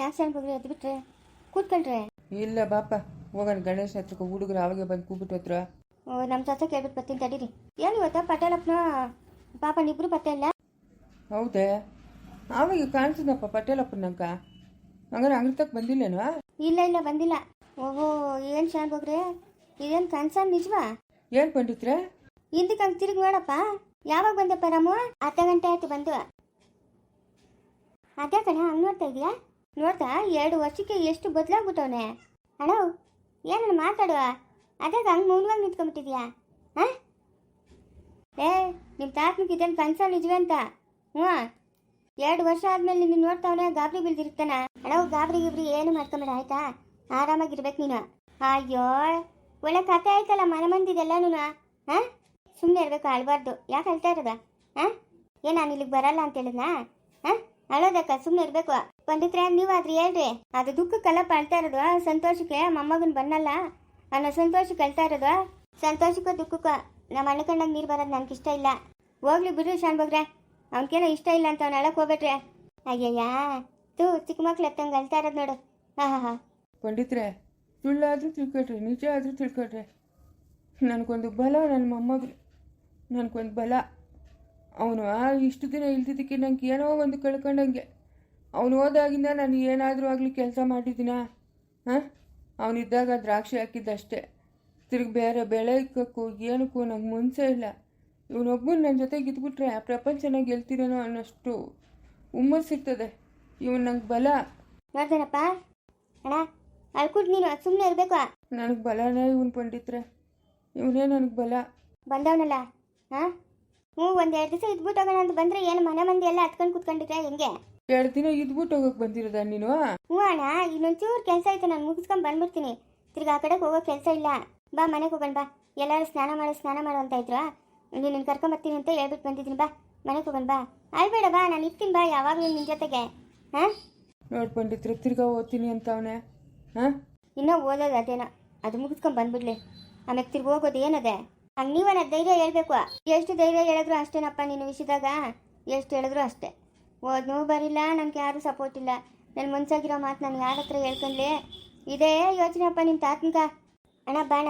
ಯಾಕೆ ಸಣ್ಣ ಬಗ್ಗೆ ಎದ್ದು ಬಿಟ್ರೆ ಕೂತ್ಕೊಳ್ರೆ. ಇಲ್ಲ ಬಾಪ ಹೋಗೋಣ ಗಣೇಶ ಹತ್ರಕ್ಕೆ ಹುಡುಗರು ಅವಾಗೆ ಬಂದು ಕೂಬಿಟ್ಟು ಹತ್ರ. ಓ ನಮ್ಮ ಸಸ ಕೇಳ್ಬಿಟ್ಟು ಬರ್ತೀನಿ ತಡೀರಿ. ಏನು ಇವತ್ತ ಪಟೇಲಪ್ಪನ ಪಾಪ ಇಬ್ರು ಪತ್ತೆ ಇಲ್ಲ ಹೌದೇ? ಅವಾಗ ಕಾಣಿಸಿದಪ್ಪ ಪಟೇಲಪ್ಪನ ನಂಕ ಹಂಗಾರೆ ಅಂಗಡಿ ಬಂದಿಲ್ಲೇನೋ? ಇಲ್ಲ ಇಲ್ಲ ಬಂದಿಲ್ಲ. ಓಹೋ ಏನು ಶಾನ್ ಬಗ್ರೆ? ಇದೇನು ಕನ್ಸನ್ ನಿಜವಾ? ಏನು ಪಂಡಿತ್ರೆ? ಹಿಂದಕ್ಕೆ ಹಂಗೆ ತಿರುಗಿ ನೋಡಪ್ಪ. ಯಾವಾಗ ಬಂದಪ್ಪ ರಾಮು? ಅರ್ಧ ಗಂಟೆ ಆಯ್ತು ಬಂದು. ಅದೇ ಕಣ ಹಂಗೆ ನೋಡ್ತಾ ಇದೀಯಾ? ನೋಡ್ತಾ ಎರಡು ವರ್ಷಕ್ಕೆ ಎಷ್ಟು ಬದಲಾಗ್ಬಿಟ್ಟವನೆ. ಅಣ್ಣ ಏನನ್ನ ಮಾತಾಡುವ? ಅದೇ ಹಂಗೆ ಮೌನವಾಗಿ ನಿಂತ್ಕೊಂಬಿಟ್ಟಿದ್ಯಾ ಹಾಂ? ಏ ನಿಮ್ಮ ತಾತನಿಗೆ ಇದೇನು ಕನ್ಸಲ್ ನಿಜವೇ ಅಂತ. ಹ್ಞೂ. ಎರಡು ವರ್ಷ ಆದಮೇಲೆ ನಿನ್ನ ನೋಡ್ತಾವನೆ, ಗಾಬರಿ ಬೀಳ್ದಿರ್ತಾನ ಅಣ್ಣ ಗಾಬರಿ ಗಿಬ್ರಿ ಏನು ಮಾಡ್ಕೊಂಬೇಡ, ಆಯ್ತಾ? ಆರಾಮಾಗಿರ್ಬೇಕು ನೀನು. ಅಯ್ಯೋ, ಒಳ್ಳೆ ಕತೆ ಆಯ್ತಲ್ಲ ಮನೆ ಮಂದಿದೆಲ್ಲ ನೀನು. ಹಾಂ? ಸುಮ್ಮನೆ ಇರಬೇಕು, ಅಳ್ಬಾರ್ದು. ಯಾಕೆ ಅಳ್ತಾ ಇರೋದ? ಹಾಂ? ಏನು ನಾನು ಇಲ್ಲಿಗೆ ಬರಲ್ಲ ಅಂತ ಹೇಳಿದ್ನಾ? ಹಾಂ? ಅಳೋದಕ್ಕ ಸುಮ್ಮನೆ ಇರಬೇಕು. ಪಂಡಿತ್ರೆ ನೀವು ಆದ್ರೆ ಹೇಳ್ರಿ? ಅದು ದುಃಖಕ್ಕೆಲ್ಲ ಅಳ್ತಾ ಇರೋದು. ಸಂತೋಷಕ್ಕೆ ಮೊಮ್ಮಗನ್ ಬನ್ನಲ್ಲ. ಅನ್ನೋ ಸಂತೋಷಕ್ಕೆ ಅಳ್ತಾ ಇರೋದು. ಸಂತೋಷಕ್ಕ ದುಃಖಕ್ಕ ನಮ್ಮ ಅಣ್ಣ ನೀರು ಬರೋದು ನನಗೆ ಇಷ್ಟ ಇಲ್ಲ. ಹೋಗ್ಲಿ ಬಿಡ್ರಿ ಶಾನ್ ಬಗ್ರೆ. ಅವ್ನಿಗೇನೋ ಇಷ್ಟ ಇಲ್ಲ ಅಂತ ಅವ್ನು ಅಳಕ್ ಹೋಗ್ಬೇಟ್ರೆ. ಅಯ್ಯಯ್ಯ ತೂ ಚಿಕ್ಕ ಮಕ್ಳು ಎತ್ತಂಗೆ ಅಳ್ತಾ ಇರೋದು ನೋಡು. ಹಾಂ ಹಾಂ ಹಾಂ. ಪಂಡಿತ್ರೆ, ಸುಳ್ಳಾದರೂ ತಿಳ್ಕೊಟ್ರಿ ನಿಜ ಆದರೂ ತಿಳ್ಕೊಟ್ರಿ ನನಗೊಂದು ಬಲ ನನ್ನ ಮೊಮ್ಮಗಳು ನನಗೊಂದು ಬಲ. ಅವನು ಇಷ್ಟು ದಿನ ಇಲ್ದಿದ್ದಕ್ಕೆ ನಂಗೆ ಏನೋ ಒಂದು ಕಳ್ಕೊಂಡಂಗೆ. ಅವನು ಹೋದಾಗಿಂದ ನಾನು ಏನಾದರೂ ಆಗಲಿ ಕೆಲಸ ಮಾಡಿದ್ದೀನಾ ಹಾಂ? ಅವನಿದ್ದಾಗ ದ್ರಾಕ್ಷಿ ಹಾಕಿದ್ದಷ್ಟೇ. ತಿರುಗಿ ಬೇರೆ ಬೆಳೆ ಇಕ್ಕಕ್ಕೂ ಏನಕ್ಕೂ ನಂಗೆ ಮುಂಚೆ ಇಲ್ಲ. ಇವನೊಬ್ಬನ ನನ್ನ ಜೊತೆಗೆ ಇದ್ಬಿಟ್ರೆ ಆ ಪ್ರಪಂಚನ ಗೆಲ್ತೀರೇನೋ ಅನ್ನೋಷ್ಟು ಹುಮ್ಮಸ್ಸಿರ್ತದೆ ಇವನು ನಂಗೆ ಬಲ. ನೋಡ್ತಾನಪ್ಪ ಅಣ್ಣ ಅಳ್ಕುಟ್ ನೀನು ಸುಮ್ಮನೆ ಇರಬೇಕು. ನನಗೆ ಬಲನೇ ಇವನು ಪಂಡಿತ್ರೆ. ಇವನೇ ನನಗೆ ಬಲ. ಬಂದವನಲ್ಲ? ಹಾಂ? ಹ್ಞೂ ಒಂದು ಎರಡು ದಿವಸ ಇದ್ಬಿಟ್ಟು ಹೋಗೋಣ ಅಂತ ಬಂದರೆ ಏನು ಮನೆ ಮಂದಿ ಎಲ್ಲ ಹತ್ಕೊಂಡು ಕುತ್ಕೊಂಡಿದ್ರೆ ಹೆಂಗೆ? ಎರಡು ದಿನ ಇದ್ಬಿಟ್ಟು ಹೋಗಕ್ ಬಂದಿರೋದ ನೀನು? ಹ್ಞೂ ಅಣ್ಣ ಇನ್ನೊಂಚೂರು ಕೆಲಸ ಐತೆ ನಾನು ಮುಗಿಸ್ಕೊಂಡು ಬಂದ್ಬಿಡ್ತೀನಿ. ತಿರ್ಗಿ ಆ ಕಡೆಗೆ ಹೋಗೋ ಕೆಲಸ ಇಲ್ಲ. ಬಾ ಮನೆಗೆ ಹೋಗೋಣ ಬಾ. ಎಲ್ಲರೂ ಸ್ನಾನ ಮಾಡು ಸ್ನಾನ ಮಾಡು ಅಂತ ಇದ್ರು. ನೀನು ಕರ್ಕೊಂಬರ್ತೀನಿ ಅಂತ ಹೇಳ್ಬಿಟ್ಟು ಬಂದಿದ್ದೀನಿ ಬಾ. ಮನೆಗೆ ಹೋಗೋಣ ಬಾ. ಆಯ್ಬೇಡ ಬಾ ನಾನು ಇರ್ತೀನಿ ಬಾ ಯಾವಾಗಲೂ ನಿನ್ನ ಜೊತೆಗೆ. ಹಾಂ? ನೋಡಿ ಪಂಡಿತ್ರೆ ತಿರ್ಗಾ ಓದ್ತೀನಿ ಅಂತ ಅವನೇ. ಹಾಂ? ಇನ್ನೂ ಓದೋದು ಅದೇನೋ. ಅದು ಮುಗಿಸ್ಕೊಂಡು ಬಂದ್ಬಿಡ್ಲಿ. ಆಮೇಲೆ ತಿರ್ಗಿ ಹೋಗೋದು ಏನದೆ? ಹಂಗೆ ನೀವನ್ನ ಧೈರ್ಯ ಹೇಳ್ಬೇಕು. ಎಷ್ಟು ಧೈರ್ಯ ಹೇಳಿದ್ರು ಅಷ್ಟೇನಪ್ಪ ನೀನು ವಿಷಯದಾಗ? ಎಷ್ಟು ಹೇಳಿದ್ರು ಅಷ್ಟೇ. ಓದ್ನೂ ಬರಿಲ್ಲ ನನಗೆ ಯಾರೂ ಸಪೋರ್ಟ್ ಇಲ್ಲ. ನನ್ನ ಮನ್ಸಾಗಿರೋ ಮಾತು ನಾನು ಯಾರ ಹತ್ರ ಹೇಳ್ಕೊಂಡ್ಲೆ? ಇದೇ ಯೋಚನೆ ಅಪ್ಪ ನಿಮ್ಮ ತಾತನ್ಕ ಅಣ್ಣ ಬಾಣ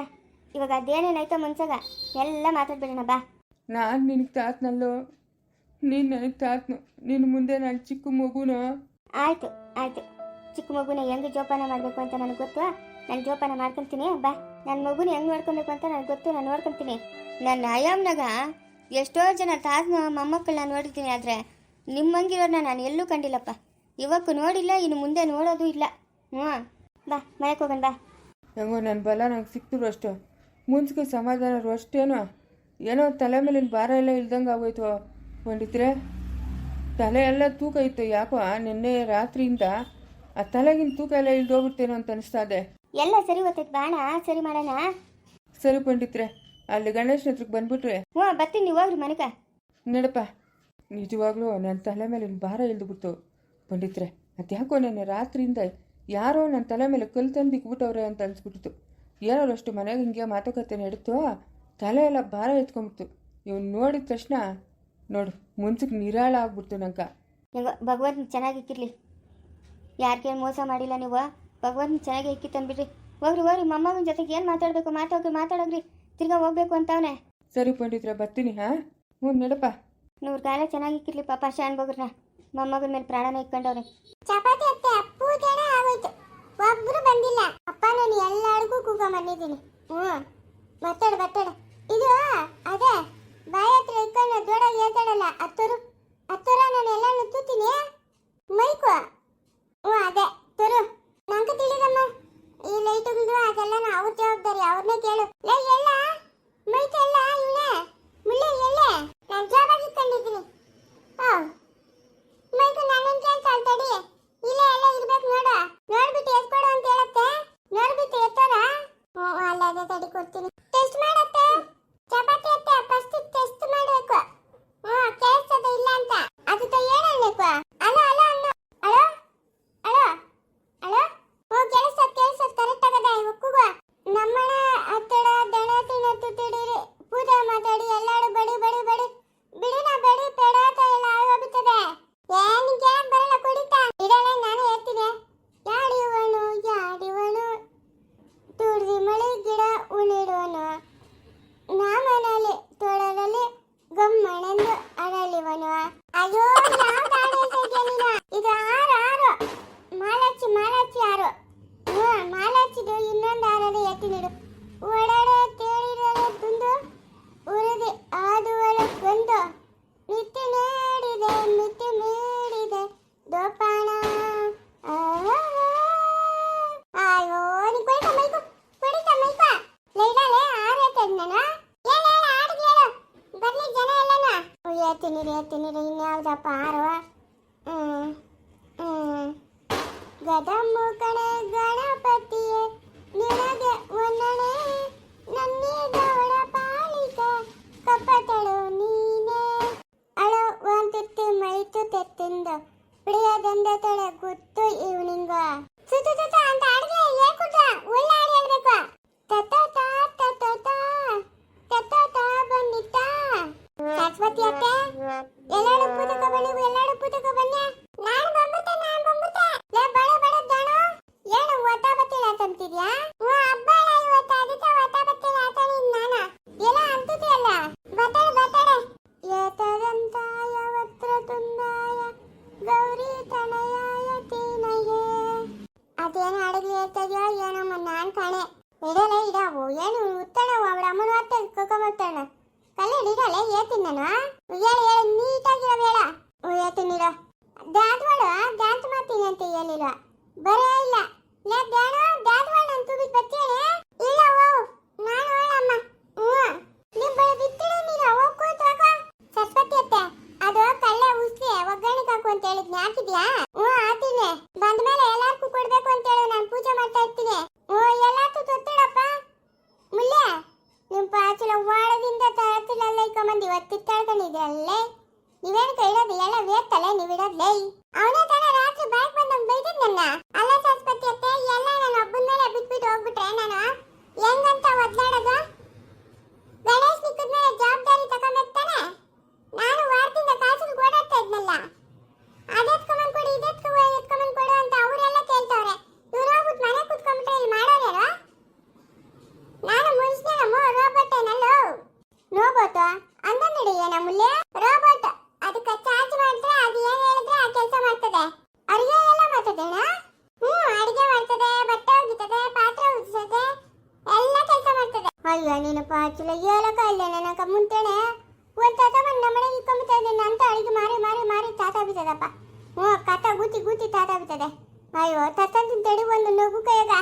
ಇವಾಗ ಅದೇನೇನಾಯ್ತೋ ಮನ್ಸಾಗ? ಎಲ್ಲ ಮಾತಾಡ್ಬೇಡಣ ಬಾ. ನಾನು ನಿನಗೆ ತಾತ್ನಲ್ಲೋ? ನೀನು ನನಗೆ ತಾತನು. ನಿನ್ನ ಮುಂದೆ ನಾನು ಚಿಕ್ಕ ಮಗುನ? ಆಯ್ತು ಆಯ್ತು. ಚಿಕ್ಕ ಮಗುನ ಹೆಂಗೆ ಜೋಪಾನ ಮಾಡಬೇಕು ಅಂತ ನನಗೆ ಗೊತ್ತು? ನಾನು ಜೋಪಾನ ಮಾಡ್ಕೊಂತೀನಿ ಬಾ. ನನ್ನ ಮಗುನ ಹೆಂಗೆ ನೋಡ್ಕೊಬೇಕು ಅಂತ ನನಗೆ ಗೊತ್ತು ನಾನು ನೋಡ್ಕೊಂತೀನಿ. ನನ್ನ ಆಯಾಮ್ನಾಗ ಎಷ್ಟೋ ಜನ ತಾತನ ಮೊಮ್ಮಕ್ಕಳನ್ನ ನೋಡಿದ್ದೀನಿ ಆದರೆ ನಿಮ್ಮಂಗಿರೋರ್ನ ನಾನು ಎಲ್ಲೂ ಕಂಡಿಲ್ಲಪ್ಪ. ಇವಕ್ಕೂ ನೋಡಿಲ್ಲ ಇನ್ನು ಮುಂದೆ ನೋಡೋದು ಇಲ್ಲ. ಹ್ಞೂ. ಬಾ ಮನೆಗೆ ಹೋಗೋಣ ಬಾ. ಹೆಂಗೋ ನನ್ನ ಬಲ ನಂಗೆ ಸಿಕ್ತು ಅಷ್ಟು. ಮುನ್ಸಿಗೆ ಸಮಾಧಾನ ಅಷ್ಟೇನೋ. ಏನೋ ತಲೆ ಮೇಲಿನ ಭಾರ ಎಲ್ಲ ಇಲ್ದಂಗೆ ಆಗೋಯ್ತು. ಪಂಡಿತ್ರೆ ತಲೆ ಎಲ್ಲ ತೂಕ ಇತ್ತು. ಯಾಕೋ ನಿನ್ನೆ ರಾತ್ರಿಯಿಂದ ಆ ತಲೆಗಿನ ತೂಕ ಎಲ್ಲ ಇಳ್ದೋಗ್ಬಿಡ್ತೇನೋ ಅಂತ ಅನಿಸ್ತಾ ಇದೆ. ಎಲ್ಲ ಸರಿ ಗೊತ್ತೈತೆ ಬಾಣ. ಸರಿ ಮಾಡೋಣ. ಸರಿ ಪಂಡಿತ್ರೆ ಅಲ್ಲಿ ಗಣೇಶನ ಹತ್ರಕ್ಕೆ ಬಂದ್ಬಿಟ್ರೆ. ಹ್ಞೂ ಬರ್ತೀನಿ ಹೋಗ್ರಿ ಮನೆಗೆ. ನಡಪ್ಪ. ನಿಜವಾಗ್ಲೂ ನನ್ನ ತಲೆ ಮೇಲೆ ಭಾರ ಇಳಿದ್ಬಿಡ್ತು. ಪಂಡಿತ್ರೆ ಅದ್ಯಾಕೋ ನೆನ್ನೆ ರಾತ್ರಿಯಿಂದ ಯಾರೋ ನನ್ನ ತಲೆ ಮೇಲೆ ತಂದು ಬಿಟ್ಟವ್ರೆ ಅಂತ ಅನ್ಸ್ಬಿಟ್ಟಿತ್ತು. ಏನೋ ಅಷ್ಟು ಮನೆಗೆ ಹಿಂಗೆ ಮಾತುಕತೆ ನಡೀತು ತಲೆ ಎಲ್ಲ ಭಾರ ಎತ್ಕೊಂಡ್ಬಿಡ್ತು. ಇವ್ನು ನೋಡಿದ ತಕ್ಷಣ ನೋಡು ಮುನ್ಸಕ್ಕೆ ನಿರಾಳ ಆಗ್ಬಿಡ್ತು ನಂಗೆ. ಭಗವಂತ ಚೆನ್ನಾಗಿ ಇಕ್ಕಿರ್ಲಿ. ಯಾರಿಗೇನು ಮೋಸ ಮಾಡಿಲ್ಲ ನೀವು ಭಗವಂತ ಚೆನ್ನಾಗಿ ಇಕ್ಕಿ ತಂದ್ಬಿಡ್ರಿ. ಹೋಗ್ರಿ ಹೋಗ್ರಿ ಮಮ್ಮನ ಜೊತೆಗೆ ಏನು ಮಾತಾಡಬೇಕು ಮಾತಾಡ್ರಿ ಮಾತಾಡೋಗ್ರಿ. ತಿರ್ಗಾ ಹೋಗ್ಬೇಕು ಅಂತವನೆ. ಸರಿ ಪಂಡಿತ್ರೆ ಬರ್ತೀನಿ ಹಾಂ? ಹ್ಞೂ ನಡಪ್ಪ. ನೂರು ಕಾಲ ಚೆನ್ನಾಗಿ ಇಕ್ಕಿರ್ಲಿ ಪಾಪ ಶಾನ್ ಬಗ್ರನ್ನ ಮೊಮ್ಮಗನ ಮೇಲೆ ಪ್ರಾಣನ ಇಟ್ಕೊಂಡವ್ರೆ. ಚಪಾತಿ ಅತ್ತೆ, ಅಪ್ಪು ಪೂಜೆನೇ ಆಗೋಯ್ತು. ಒಬ್ರು ಬಂದಿಲ್ಲ. ಅಪ್ಪ ನಾನು ಎಲ್ಲರಿಗೂ ಕೂಗ ಬಂದಿದ್ದೀನಿ ಹ್ಞೂ ಬತ್ತಾಡ ಬತ್ತಾಡ ಇದು ಅದೇ ಬಾಯಿ ಹತ್ರ ಇಟ್ಕೊಂಡು ದೊಡ್ಡಾಗಿ ಹೇಳ್ತಾಡಲ್ಲ ಹತ್ತರು ಹತ್ತರ ನಾನು ಎಲ್ಲಾನು ತೂತೀನಿ ಮೈಕು ಹ್ಞೂ ಅದೇ ತರು ನಂಗೆ ತಿಳಿದಮ್ಮ ಈ ಲೈಟುಗಳು ಅದೆಲ್ಲ ಅವ್ರ ಜವಾಬ್ದಾರಿ ಅವ್ರನ್ನೇ ಕೇಳು ಲೈ ಎಲ್ಲ ಮೈಕ್ ಎಲ್ಲ ಇವನೇ ಮುಳ್ಳೆ ಎಲ್ಲೆ ನಾನು ಜವಾಬಾಗಿ ಇಟ್ಕೊಂಡಿದ್ದೀನಿ ಹಾಂ ಮೈಕು ನನ್ನನ್ನು ಕೇಳ್ತಾಳೆ ತಡಿ ಇಲ್ಲೇ ಎಲ್ಲ ಹೇಳ್ತೀನಿ ಇನ್ಯಾವ್ದಪ್ಪ ಆರುವ ಹ್ಮ್ ಹ್ಮ್. ಗದಮ್ಮು ಕಣೆ, ಗಣಪತಿಯೇ, ನಿನಗೆ ಒಂದಣೆ ನನ್ನಿದವಳ ಪಾಲಿಕ ಕಪ್ಪತಳು ನೀನೇ. ಅಳು ಒಂತಿತ್ತು ಮೈತು ತೆತ್ತಿಂದು ಬಿಡಿಯದಂದ ತಳ ಗೊತ್ತು ಇವನಿಂಗ. ಸುತ್ತ ಅಂತ ಅಡ್ಗೆ ಹೊತ್ತೆ ಕಲೆ ಕಲ್ಲು ಹೇಳ್ತೀನಿ ನಾನು ಹೇಳಿ ಹೇಳಿ, ನೀಟಾಗಿರೋ ಬೇಡ. ಏತೀನಿರ ದಾಟ್ವಾಡ ಡ್ಯಾನ್ಸ್ ಮಾಡ್ತೀನಿ ಅಂತ ಹೇಳಿಲ್ಲ ಬರೇ ಇಲ್ಲ. ಲೇ ಡ್ಯಾಣ ದಾಟ್ವಾಡ ನಾನು ತುಬಿದ್ ಬರ್ತೀನಿ ಇಲ್ಲ, ಓ, ನಾನು ಹೇಳಮ್ಮ ಹ್ಞೂ ನೀವು ಬರೀ ಬಿತ್ತಿಡಿ ನೀರು ಹೋಗ್ಕೋ ತಗೋ ಸರಸ್ವತಿ ಅತ್ತೆ ಅದು ಕಳ್ಳೆ ಉಸ್ಲಿ ಒಗ್ಗರಣೆಗೆ ಹಾಕು ಅಂತ ಹೇಳಿದ್ನಿ ಹಾಕಿದ್ಯಾ ಹ್ಞೂ ಹಾಕ್ತೀನಿ ಬಂದ ಮೇಲೆ ಎಲ್ಲಾರ್ಗೂ ಕೊಡ್ಬೇಕು ಅಂತ ಹೇಳಿ ನಾನು ಪೂಜೆ ಮಾಡ್ತಾ ಇರ್ತೀನಿ ಹ್ಞೂ ಎಲ್ಲಾರ್ಗೂ ತೊತ್ತಿಡಪ್ಪ ಮುಲ್ಲೆ ನಿಮ್ ಪಾಚಲ ವಾಡದಿಂದ ಇಕ್ಕೊಂಬಂದು ಇವತ್ತು ತಳ್ಕೊಂಡಿದ್ರಲ್ಲೇ ನೀವೇನು ಇಡೋದು ಎಲ್ಲ ವೇರ್ತಲೆ ನೀವು ಇಡೋದ್ಲೇ ಅವನೇ ತರ ರಾತ್ರಿ ಬ್ಯಾಗ್ ಬಂದು ಬೈದಿದ್ ನನ್ನ. ಅಲ್ಲ ಸರಸ್ವತಿ ಅತ್ತೆ, ಎಲ್ಲ ನಾನು ಒಬ್ಬನ ಮೇಲೆ ಬಿಟ್ಬಿಟ್ಟು ಹೋಗ್ಬಿಟ್ರೆ ನಾನು? ಹೆಂಗಂತ ಒದ್ಲಾಡೋದು ಗಣೇಶ್ ನಿಕ್ಕದ ಮೇಲೆ ಜವಾಬ್ದಾರಿ ತಗೊಂಡಿರ್ತಾನೆ ನಾನು ವಾರದಿಂದ ಕಾಸು ಓಡಾಡ್ತಾ ಇದ್ನಲ್ಲ ಅದೆತ್ಕೊಂಬಂದ್ ಕೊಡಿ ಇದೆತ್ಕೊ ಎತ್ಕೊಂಬಂದ್ ಕೊಡು ಅಂತ ಅವರೆಲ್ಲ ಕೇಳ್ತವ್ರೆ ಇವ್ರು ಹೋಗ್ಬಿಟ್ಟು ಮನೆ ಕುತ್ಕೊಂಡ್ಬಿಟ್ರೆ ಇಲ್ಲಿ ಮಾಡೋರ್ಯಾರು ನಾನು ಮುನ್ಸ್ನೇನಮ್ಮ ರೋಬೋಟ್ ಏನಲ್ಲೋ ರೋಬೋಟ್ ಅಂದಂಗಡಿ ಏನ ಮುಲ್ಲೆ ರೋಬೋಟ್ ಅದಕ್ಕೆ ಚಾರ್ಜ್ ಮಾಡಿದ್ರೆ ಅದು ಏನ್ ಹೇಳಿದ್ರೆ ಆ ಕೆಲಸ ಮಾಡ್ತದೆ ಅಡಿಗೆ ಎಲ್ಲ ಮಾಡ್ತದೇನ ಹ್ಞೂ ಅಡಿಗೆ ಮಾಡ್ತದೆ ಬಟ್ಟೆ ಒಗಿತದೆ ಪಾತ್ರೆ ಉಜ್ಜಿಸದೆ ಎಲ್ಲ ಕೆಲಸ ಮಾಡ್ತದೆ ಅಯ್ಯೋ ನೀನು ಪಾಚುಲ ಹೇಳಕ ಇಲ್ಲ ನನಕ ಮುಂಚೆನೆ ಒಂದ್ ತಾತ ಬಂದು ನಮ್ಮನೆ ಇಟ್ಕೊಂಡ್ಬಿಡ್ತಾ ಇದ್ದೀನಿ ಅಂತ ಅಡಿಗೆ ಮಾರಿ ಮಾರಿ ಮಾರಿ ಬಿದ್ದದಪ್ಪ ಹ್ಞೂ ಕಥ ಗುತ್ತಿ ಗುತ್ತಿ ತಾತ ಅಯ್ಯೋ, ತತ್ತಂತಿನ ತಡಿ ಒಂದು ನಗು ಕೈಯಾಗ.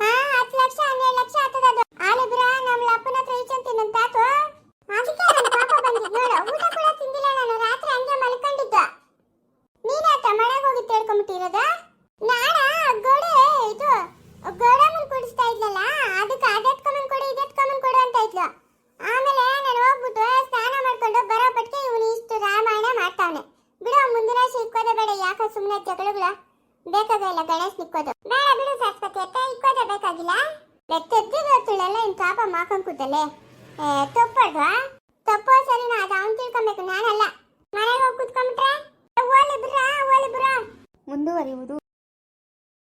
ಹಾ ಹತ್ತು ಲಕ್ಷ, ಹನ್ನೆರಡು ಲಕ್ಷ ಆಗ್ತದ ಅದು. ಆಲಿಬ್ರ ನಮ್ಮ ಅಪ್ಪನ ಹತ್ರ ಈಚಂತಿ ನನ್ನ ತಾತು ಅದಕ್ಕೆ ನನ್ನ ಪಾಪ ಬಂದಿದ್ದು ನೋಡು, ಊಟ ಕೂಡ ತಿಂದಿಲ್ಲ ನಾನು. ರಾತ್ರಿ ಹಂಗೆ ಮಲ್ಕೊಂಡಿದ್ದು. ನೀನಾತ ಮನೆಗೆ ಹೋಗಿ ತೇಡ್ಕೊಂಬಿಟ್ಟಿರೋದ ನಾನ ಗೋಡೆ ಇದು ಗೋಡೆ ಮುಂದೆ ಕುಡಿಸ್ತಾ ಇದ್ಲಲ್ಲ ಅದಕ್ಕೆ ಅದೆತ್ಕೊಂಬಂದ್ ಕೊಡು ಇದೆತ್ಕೊಂಬಂದ್ ಕೊಡು ಅಂತ ಇದ್ಲು ಆಮೇಲೆ ನಾನು ಹೋಗ್ಬಿಟ್ಟು ಸ್ನಾನ ಮಾಡ್ಕೊಂಡು ಬರೋ ಬಟ್ಟಿಗೆ ಇವನು ಇಷ್ಟು ರಾಮಾಯಣ ಮಾಡ್ತಾವನೆ ಬಿಡು ಮುಂದಿನ ವರ್ಷ ಇಕ್ಕೋದೆ ಬೇಡ ಯಾಕೆ ಸುಮ್ಮನೆ ಜಗಳಗಳು ಬೇಕಾಗಿಲ್ಲ ಗಣೇಶ್ ನಿಕ್ಕೋದು. ಬೇಡ ಬಿಡು ಸರಸ್ವತಿ ಅತ್ತೆ ಇಕ್ಕೋದೆ ಬೇಕಾಗಿಲ್ಲ. ತೆಗ್ದಿರೋತುಳೆಲ್ಲ ಇನ್ ಪಾಪ ಮಾಕೊಂಡ್ ಕೂತಲೆ ತಪ್ಪಡ್ವಾ ತಪ್ಪೋ ಸರಿನಾ, ಅದು ಅವ್ನು ತಿಳ್ಕೊಬೇಕು, ನಾನಲ್ಲ. ಮನೆಗೆ ಹೋಗಿ ಕುತ್ಕೊಂಡ್ಬಿಟ್ರೆ? ಓಲಿ ಬಿಡ್ರಾ ಓಲಿ ಬಿಡ್ರಾ ಮುಂದುವರಿಯುವುದು